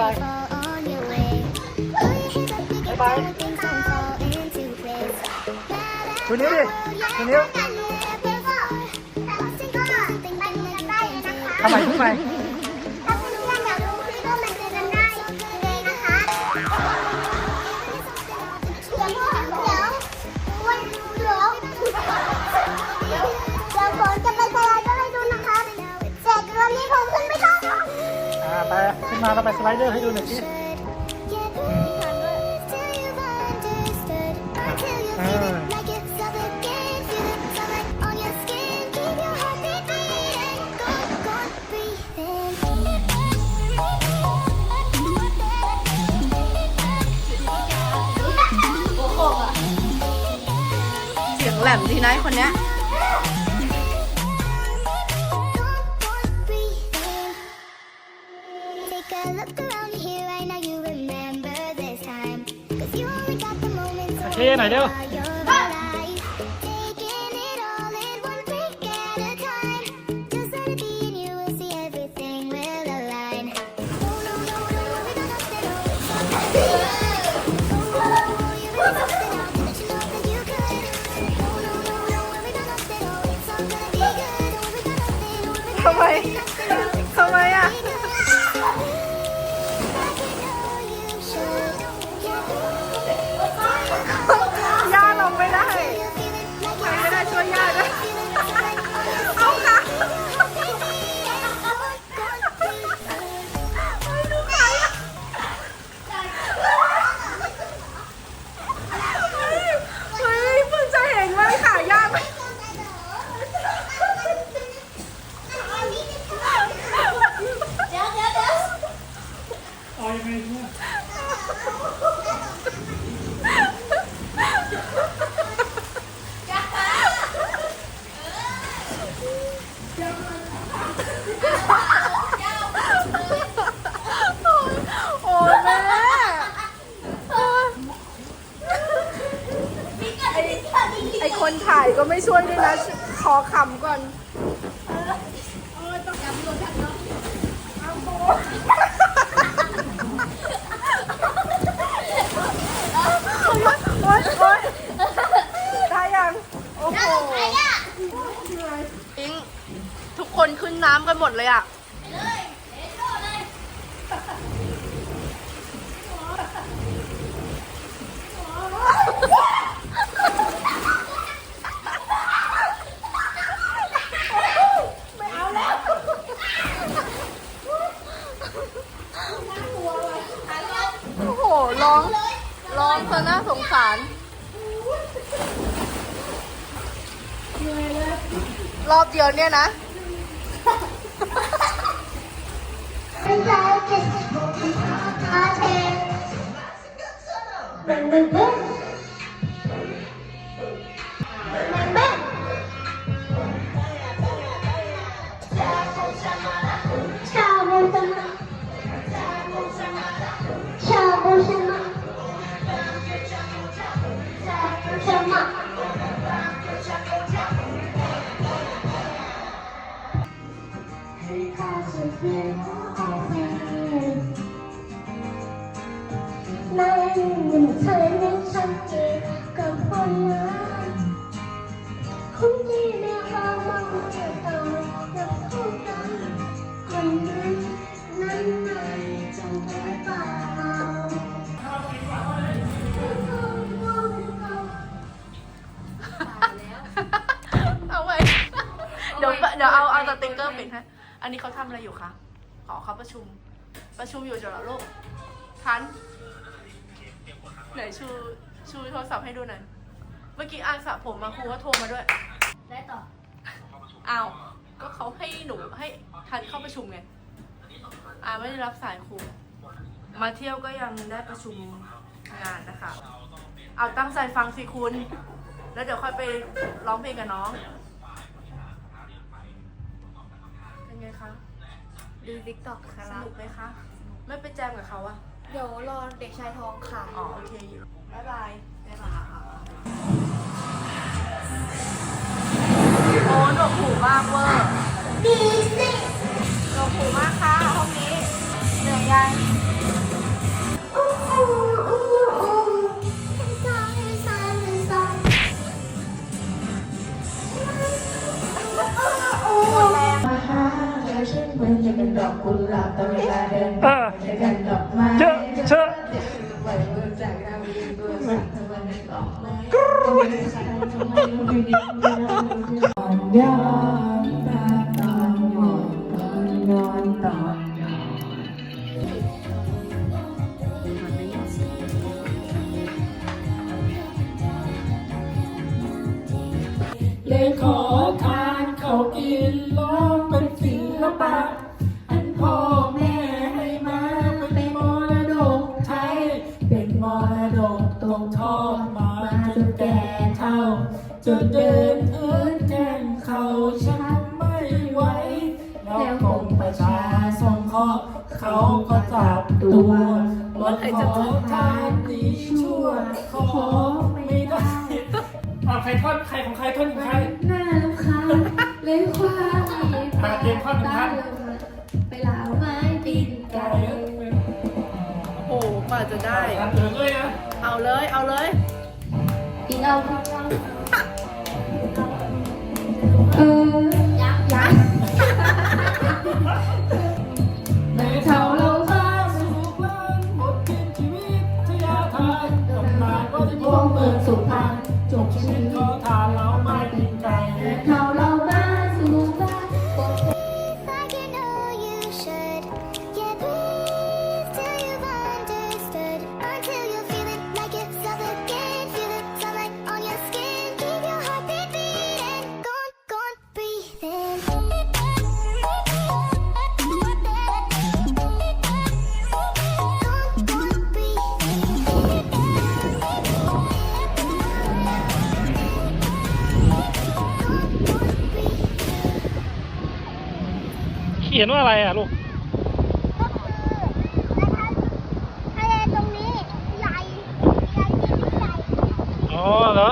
บายบายบายชู มาเราไปสไลเดอร์ให้ดูหน่อยสิเสียงแหลมดีนะไอ้คนเนี้ย เคหน่อยเร็ว ช่วยด้วยนะขอขำก่อนโอ๊ยโอ๊ยได้ยังโอ้โห ทิ้งทุกคนขึ้นน้ำกันหมดเลยอะ โอ้โห ร้อง ร้องซะน่าสงสาร เดียวเนี่ยนะช เอาเอาสติ๊กเกอร์ปิดให้อันนี้เขาทำอะไรอยู่คะขอเขาประชุม ประชุมอยู่จะเหรอลูกทันไหนชูชูโทรศัพท์ให้ดูหน่อยเมื่อกี้อาสระผมมาครูก็โทรมาด้วย ได้ต่อ อ้าว ก็เขาให้หนูให้ทันเข้าประชุมไง อาไม่ได้รับสายครู มาเที่ยวก็ยังได้ประชุมงานนะคะ เอาตั้งใจฟังสิคุณ แล้วเดี๋ยวค่อยไปร้องเพลงกับน้อง เป็นไงคะ ดูทิกตอกคสรับนุกไหมคะ ไม่ไปแจมกับเขาอะเดี๋ยวรอเด็กชายทองค่ะ อ๋อ โอเค บ๊ายบาย บ๊ายบาย อกกุหลาบตอนเวลาเดินเออจะกันดอกไม้เยอะเชอะปล่อยมือจากดาวดินตัวสั่นทำไมไม่ออกไม้ทำไมไม่สั่นทำไมรู้ดีดีตอนย้อนตาตอนหมอนตอนนอนตอนนอนเลยขอทา จนเดินเอื้อนแกงเขาช้ำไม่ไหวแล้วกรมประชาสงเคราะห์เขาก็จับตัวว่าขอทานดีชั่วขอไม่ได้อ่าใครท่อนใครของใครท่อนของใครหน้าลูกค้าเลยความอ่าเตรียมท่อนหนึ่งท่อนไปลาวไม้ปีนไก่โอ้โหกว่าจะได้เดินเลยนะเอาเลยเอาเลย อีกเอาเออยักยักในเท่าเราข้าสู่บ้านบทเรียนชีวิตทยาทานตลานว่าที่พวงเปิดสุพรรณจบชีวิต เขียนว่าอะไรอะลูกทะเลตรงนี้ใหญ่ใหญ่ที่ใหญ่อ๋อเหรอ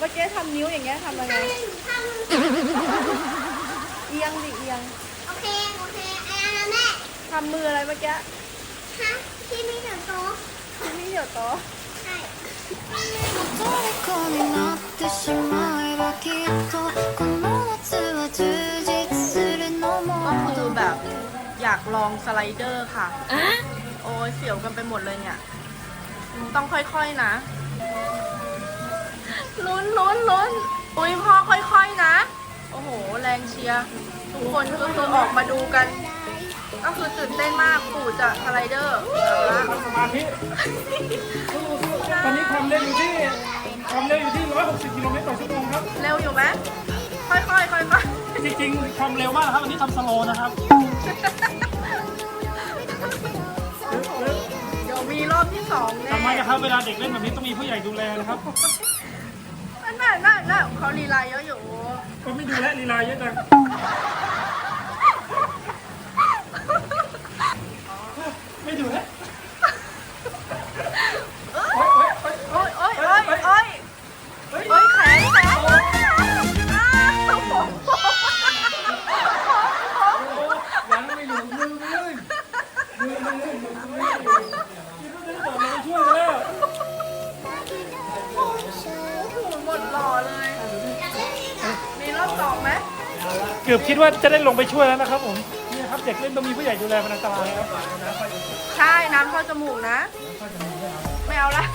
มื่อกี้ทำนิ้วอย่างเงี้ยทำอะไร ทำหนึ่งทำหนึ่ง เอียงดิเอียง โอเค โอเคไอ้อันนั้นแม่ ทำมืออะไรเมื่อกี้ ฮะที่ไม่ถึงโต๊ะ นี่เดี๋ยวโตะ ใช่ 虜になってしまえばきっとこの夏は充実するのも ก็คือแบบอยากลองสไลเดอร์ค่ะ โอ้ยเสียวกันไปหมดเลยเนี่ย ต้องค่อยๆนะ ลุ้นลุ้นลุ้นอุ้ยพ่อค่อยๆนะ โอ้โห แรงเชียร์ทุกคนก็คือออกมาดูกัน ก็คือตื่นเต้นมากปู่จะสไลเดอร์เอาละ สมาธิตอนนี้ความเร็วอยู่ที่ความเร็วอยู่ที่ 160 กิโลเมตรต่อชั่วโมงครับ เร็วอยู่ไหมค่อยๆค่อยๆจริงๆความเร็วมากนะครับอันนี้ทำสโลว์นะครับ เดี๋ยวมีรอบที่สองแน่ ทำไมนะครับ เวลาเด็กเล่นแบบนี้ต้องมีผู้ใหญ่ดูแลนะครับ น่าน่าน่าเขาลีลาเยอะอยู่ ก็ไม่ดูแลลีลาเยอะจังไม่ดูแลโอ๊ยโอ๊ยโอ๊ยโอ๊ยโอ๊ยโอ๊ยแขนแขนอ้าวผมยังไม่อยู่มือเลยมือมือมือ กือบคิดว่าจะได้ลงไปช่วยแล้วนะครับผมนี่ครับเด็กเล่นต้องมีผู้ใหญ่ดูแลมันอันตรายครับ ใช่ น้ำเข้าจมูกนะ ไม่เอาละ